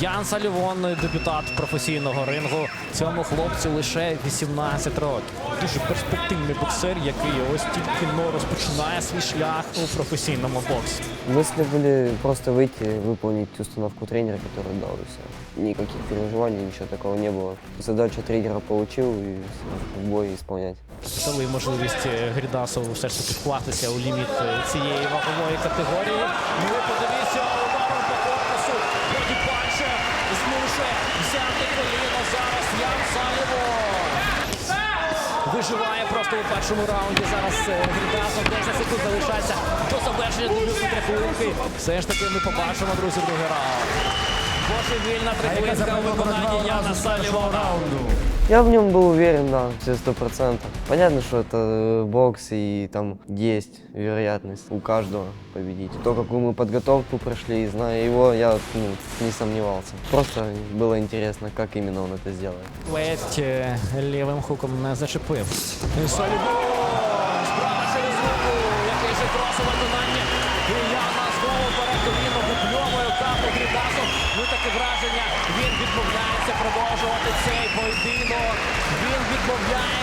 Ян Салівон, дебютант професійного рингу. Цьому хлопцю лише 18 років. Дуже перспективний боксер, який ось тільки но розпочинає свій шлях у професійному боксі. Мысли были просто выйти, выполнить установку тренера, который дал и все. Никаких переживаний, ничего такого не было. Задачу тренера получил и в бой исполнять. Дали можливість е, Грідасову все ж таки вкластися у ліміт е, цієї вагової категорії. Ну і подивіться Виживає просто у першому раунді. Зараз е, 10 секунд залишається до завершення до трихунки. Все ж таки ми побачимо, друзі, другий раунд. Божевільна трихунка у виконанні Яна Салівона. Я в нем был уверен, да, все сто процентов. Понятно, что это э, бокс и там есть вероятность у каждого победить. То, какую мы подготовку прошли, зная его, я ну, не сомневался. Просто было интересно, как именно он это сделает. Ледь е, лівим хуком не зачепив. Салівон! враження. Він відмовляється продовжувати цей поєдинок. Він відмовляється від